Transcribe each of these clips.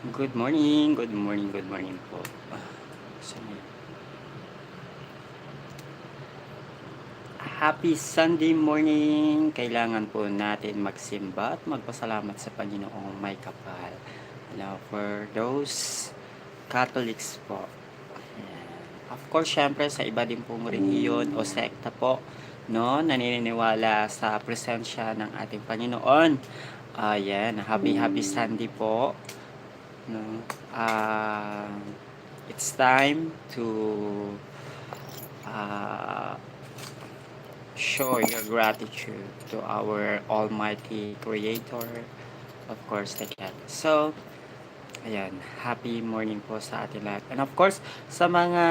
Good morning, good morning, good morning po. Ah? Happy Sunday morning! Kailangan po natin magsimba at magpasalamat sa Panginoong may kapal. Now, for those Catholics po. Of course, syempre sa iba din pong relihiyon o sekta po, no, naniniwala sa presensya ng ating Panginoon. Ayan, happy happy Sunday po. No. Ah, it's time to uh, show your gratitude to our Almighty Creator, of course, the God. So, ayan, happy morning po sa ating lahat. And of course, sa mga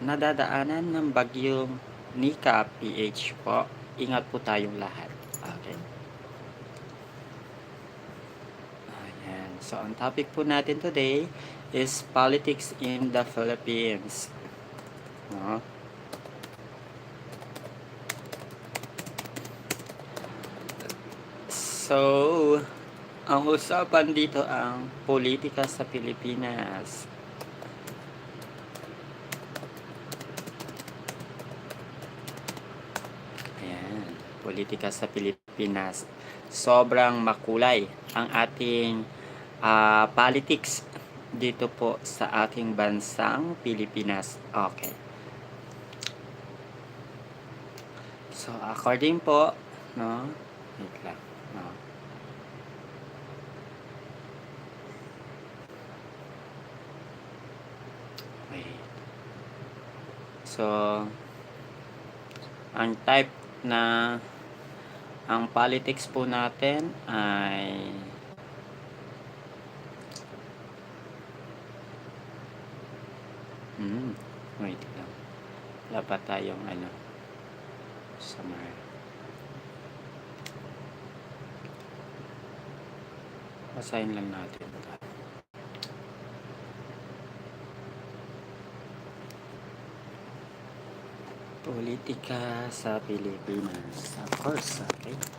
nadadaanan ng bagyong Nika PH po, ingat po tayong lahat. Okay. Ayan. So, ang topic po natin today is politics in the Philippines. No? So, ang usapan dito ang politika sa Pilipinas. Ayan, politika sa Pilipinas. Sobrang makulay ang ating ah, politics dito po sa ating bansang Pilipinas. Okay. So, according po, no, wait lang, no. Wait. So, ang type na ang politics po natin ay Hmm, wait lang. Wala pa tayong ano summer. Basahin lang natin. Politika sa Pilipinas. Of course, okay.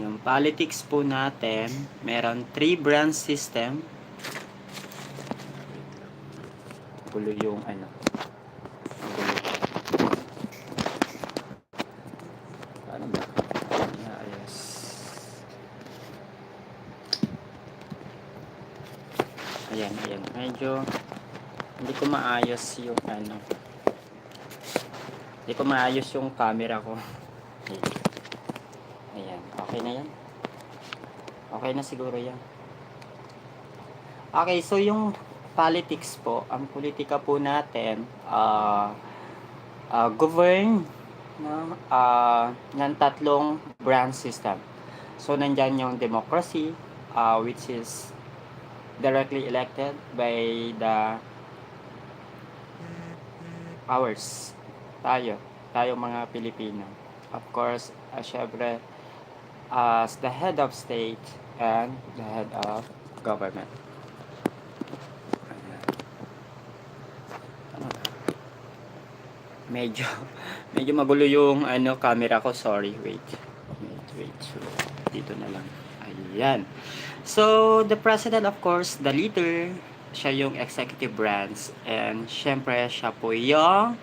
Yung politics po natin, meron three branch system. Gulo yung ano. Paano ba? Ayos. Ayan, ayan. Medyo hindi ko maayos yung ano. Hindi ko maayos yung camera ko. Okay na yan. Okay na siguro yan. Okay, so yung politics po, ang politika po natin, uh, uh, govern no, uh, ng tatlong branch system. So, nandyan yung democracy, uh, which is directly elected by the ours. Tayo. Tayo mga Pilipino. Of course, uh, syempre, as the head of state and the head of government. Medyo, medyo magulo yung ano, camera ko. Sorry, wait. Wait, wait. So, dito na lang. Ayan. So, the president, of course, the leader, siya yung executive branch. And, syempre, siya po yung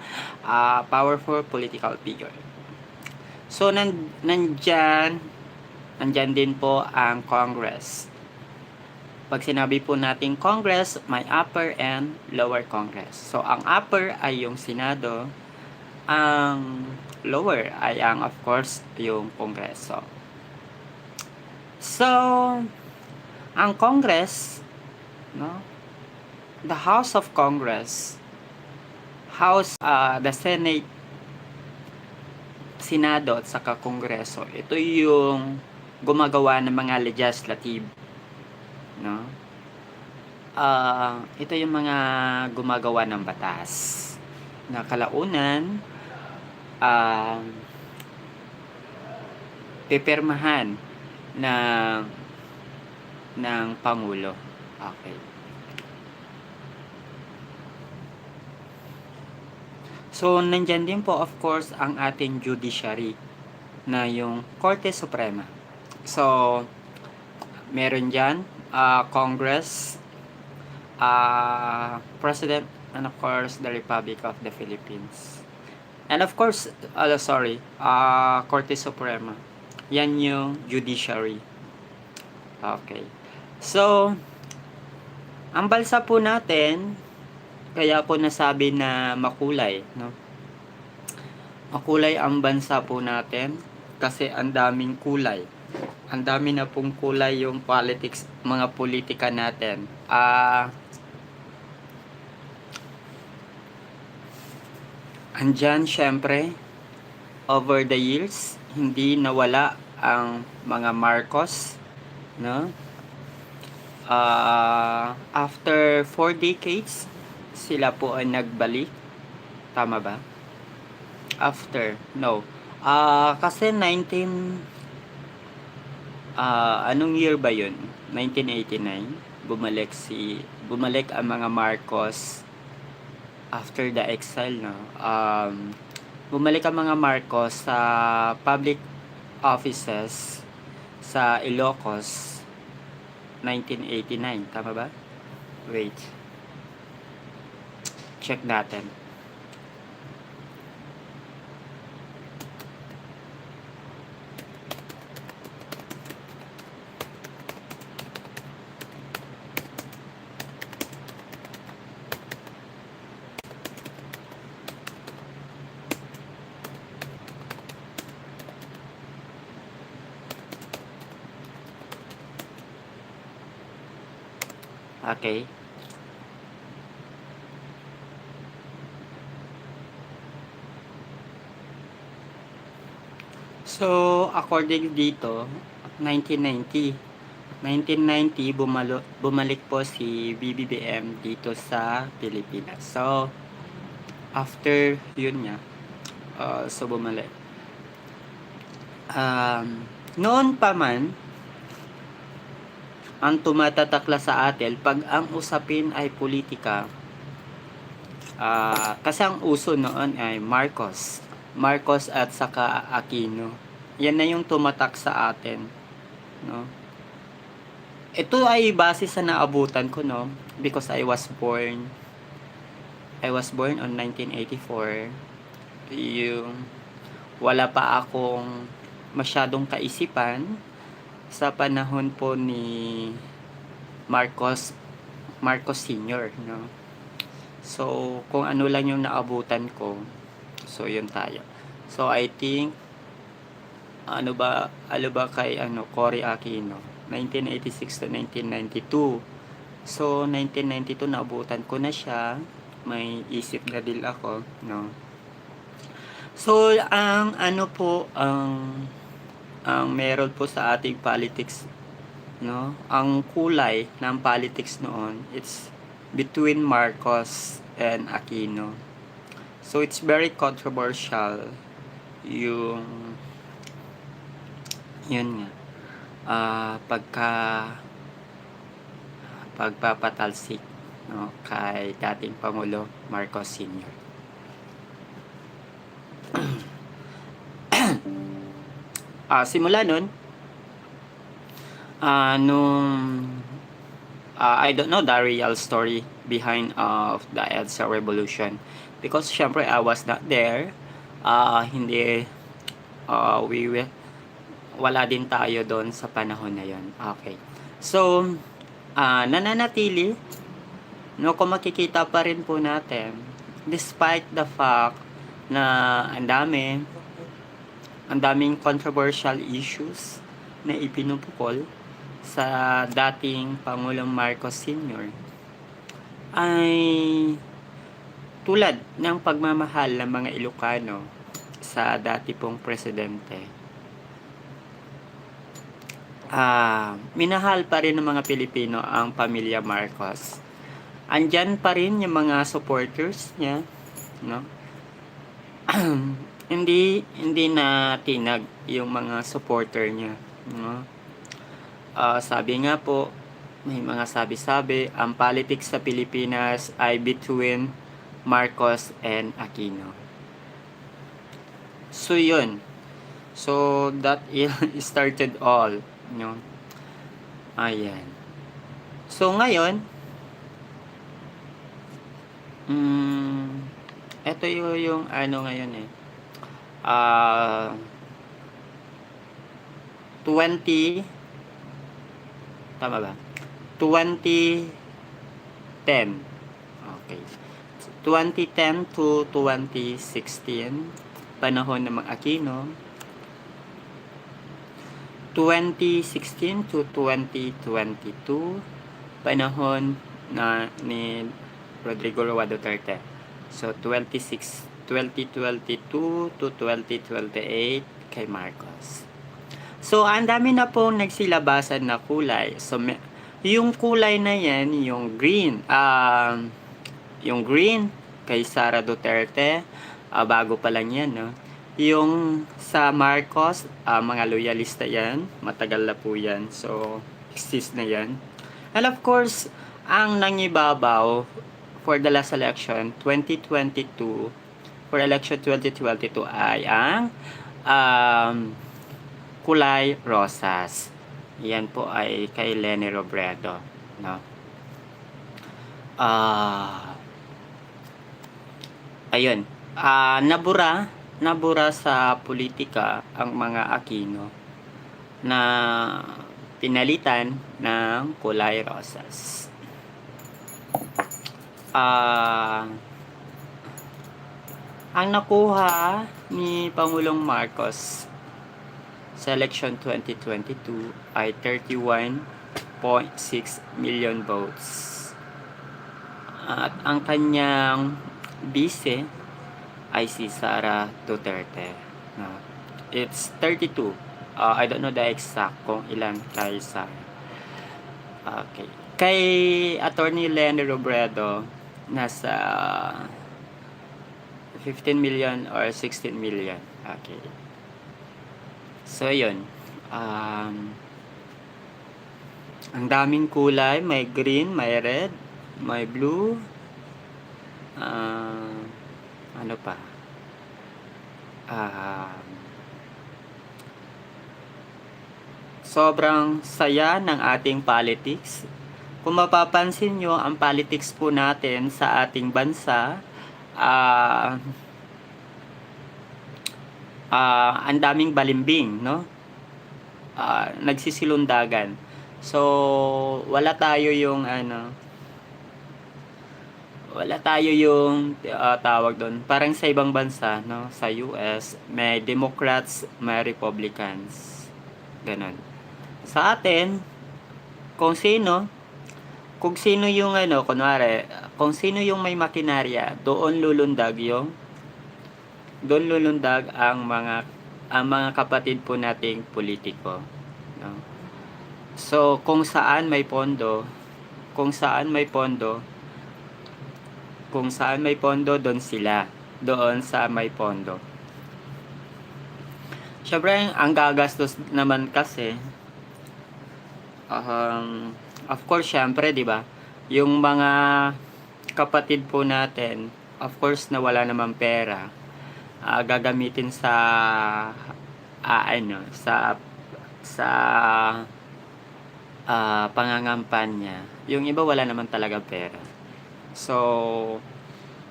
uh, powerful political figure. So, nan, nandyan, nandyan din po ang Congress. Pag sinabi po natin Congress, may upper and lower Congress. So, ang upper ay yung Senado, ang lower ay ang, of course, yung Kongreso. So, ang Congress, no? The House of Congress, House, uh, the Senate, Senado at saka Kongreso, ito yung gumagawa ng mga legislative, no? Ah, ito yung mga gumagawa ng batas na kalaunan ah pipirmahan ng ng pangulo. Okay. So, nandyan din po, of course, ang ating judiciary. na yung Korte Suprema. So, meron dyan, uh, Congress, uh, President, and of course, the Republic of the Philippines. And of course, uh, sorry, uh, Korte Suprema. Yan yung judiciary. Okay. So, ang balsa po natin, kaya po nasabi na makulay, no? Makulay ang bansa po natin kasi ang daming kulay. Ang dami na pong kulay yung politics, mga politika natin. Ah, andyan syempre, over the years, hindi nawala ang mga Marcos, no? Ah, after four decades, sila po ay nagbalik. Tama ba? After, no. Ah, kasi 19 ah anong year ba 'yun? 1989. Bumalik si bumalik ang mga Marcos after the exile, no. Um, bumalik ang mga Marcos sa public offices sa Ilocos 1989, tama ba? Wait. Check natin. Okay. So, according dito, 1990. 1990, bumalo, bumalik po si BBBM dito sa Pilipinas. So, after yun nga, uh, so bumalik. Um, noon pa man, ang tumatatakla sa atin pag ang usapin ay politika. Ah kasi ang uso noon ay Marcos. Marcos at saka Aquino. Yan na yung tumatak sa atin no? Ito ay base sa naabutan ko no? Because I was born I was born on 1984 yung wala pa akong masyadong kaisipan sa panahon po ni Marcos Marcos Senior no? So kung ano lang yung naabutan ko so yun tayo. So I think ano ba ano ba kay ano Cory Aquino? 1986 to 1992 so 1992 naabutan ko na siya. May isip na din ako no? So ang ano po ang ang meron po sa ating politics no ang kulay ng politics noon it's between Marcos and Aquino so it's very controversial yung yun nga ah pagka pagpapatalsik no kay dating pangulo Marcos Sr. ah simula nun ah nung ah, I don't know the real story behind of the EDSA revolution. Because syempre I was not there ah hindi ah, we will wala din tayo doon sa panahon na yon okay. So ah nananatili no kung makikita pa rin po natin despite the fact na ang dami ang daming controversial issues na ipinupukol sa dating Pangulong Marcos Sr. ay tulad ng pagmamahal ng mga Ilocano sa dati pong presidente. Ah, minahal pa rin ng mga Pilipino ang pamilya Marcos. Andyan pa rin yung mga supporters niya, no? hindi hindi na tinag yung mga supporter niya no Ah, sabi nga po may mga sabi-sabi ang politics sa Pilipinas ay between Marcos and Aquino so yun So, that started all. No? Ayan. So, ngayon, mm, ito yung, yung ano ngayon eh. Ah, 20 tama ba? 2010. Okay. 2010 to 2016, panahon ng mga Aquino. 2016 to 2022, panahon na ni Rodrigo Roa Duterte. So, 26, 2022 to 2028 kay Marcos. So, ang dami na pong nagsilabasan na kulay. So, yung kulay na yan, yung green, um, yung green kay Sara Duterte, ah, bago pa lang yan, no? Yung sa Marcos, ah, mga loyalista yan, matagal na po yan. So, exist na yan. And of course, ang nangibabaw for the last election, 2022, for election 2022 ay ang um, kulay rosas. Yan po ay kay Lenny Robredo, no? Ah ayun. Ah nabura, nabura sa politika ang mga Aquino na pinalitan ng kulay rosas. Ah ang nakuha ni Pangulong Marcos sa election 2022 ay 31.6 million votes. At ang kanyang bise ay si Sara Duterte. No? It's 32. Uh, I don't know the exact kung ilan kay Sara. Okay. Kay Attorney Lenny Robredo, nasa 15 million or 16 million. Okay. So, yun. Um, ang daming kulay. May green, may red, may blue. ah ano pa? Um, sobrang saya ng ating politics. Kung mapapansin nyo, ang politics po natin sa ating bansa, ah ah ang daming balimbing, no? Ah, nagsisilundagan. So, wala tayo yung ano, wala tayo yung ah, tawag doon. Parang sa ibang bansa, no? Sa US, may Democrats, may Republicans. Ganon. Sa atin, kung sino, kung sino yung ano, kunwari, kung sino yung may makinarya, doon lulundag yung doon lulundag ang mga ang mga kapatid po nating politiko no? So kung saan may pondo kung saan may pondo kung saan may pondo doon sila doon sa may pondo. Siyempre, ang gagastos naman kasi um, of course, syempre, 'di ba? Yung mga kapatid po natin, of course, na wala namang pera, ah, gagamitin sa ah, ano, sa sa ah, pangangampanya. Yung iba wala naman talaga pera. So,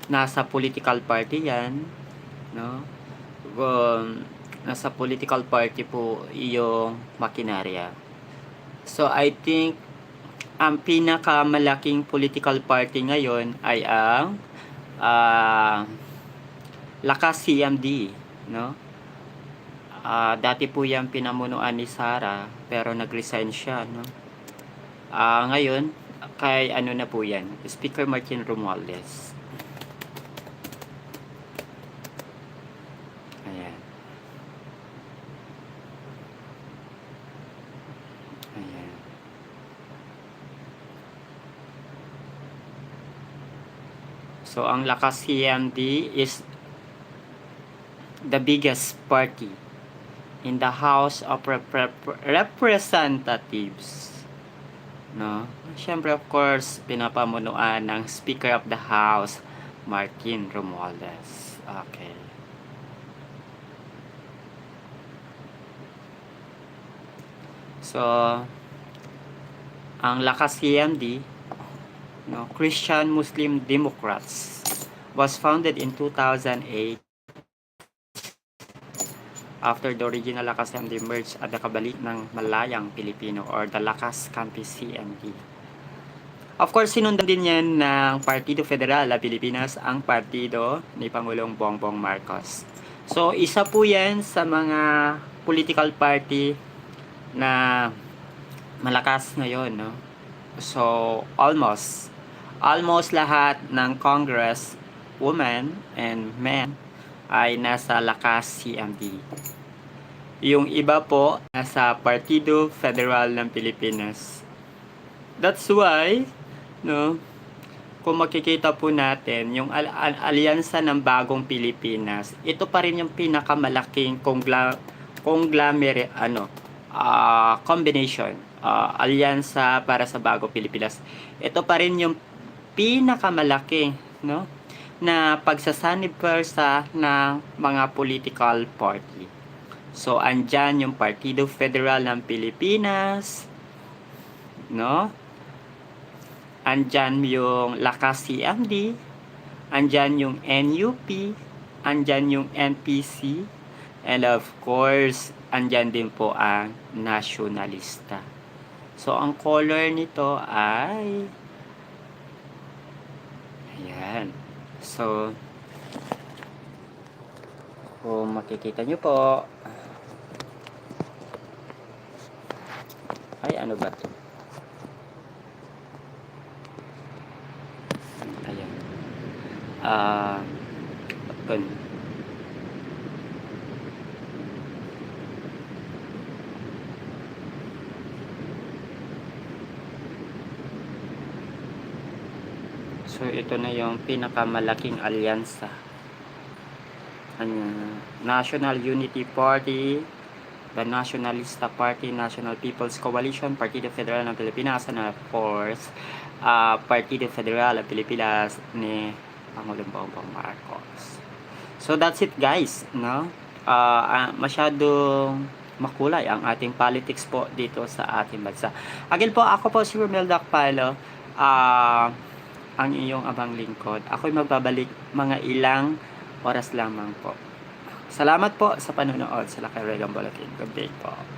nasa political party 'yan, no? Um, nasa political party po yung makinarya. So, I think ang pinakamalaking political party ngayon ay ang ah Lakas CMD, no? Ah, dati po yan pinamunuan ni Sara, pero nag-resign siya, no? Ah, ngayon, kay ano na po yan, Speaker Martin Romualdez. Ayan. Ayan. So, ang Lakas CMD is the biggest party in the House of Rep- Rep- Representatives. No? Siyempre, of course, pinapamunuan ng Speaker of the House, Martin Romualdez. Okay. So, ang Lakas CMD, no, Christian Muslim Democrats, was founded in 2008 after the original Lakas CMD merged at the kabalik ng Malayang Pilipino or the Lakas Campus CMD. Of course, sinundan din yan ng Partido Federal na Pilipinas, ang partido ni Pangulong Bongbong Marcos. So, isa po yan sa mga political party na malakas ngayon, no? So, almost, almost lahat ng Congress women and men ay nasa Lakas CMD. Yung iba po, nasa Partido Federal ng Pilipinas. That's why, no, kung makikita po natin, yung al- al- alyansa ng bagong Pilipinas, ito pa rin yung pinakamalaking congla- conglomerate, ano, ah, combination, ah, alyansa para sa bagong Pilipinas. Ito pa rin yung pinakamalaki, no, na pagsasanib persa ng mga political party. So, andyan yung Partido Federal ng Pilipinas, no? Andyan yung Lakas CMD, andyan yung NUP, andyan yung NPC, and of course, andyan din po ang nationalista. So, ang color nito ay ayan. So, kung makikita nyo po, ay ano ba to? Ayan. Ah, uh, So, ito na yung pinakamalaking alyansa. Ang National Unity Party, the Nationalista Party, National People's Coalition, Partido Federal ng Pilipinas, and of course, uh, Partido Federal ng Pilipinas ni Pangulong Bongbong Marcos. So, that's it guys, no? Uh, uh, masyadong makulay ang ating politics po dito sa ating bansa. Again po, ako po si Romel Dakpalo. Ah... Uh, ang iyong abang lingkod. Ako'y magbabalik mga ilang oras lamang po. Salamat po sa panonood sa Lakay Regan Bulletin. Good day po.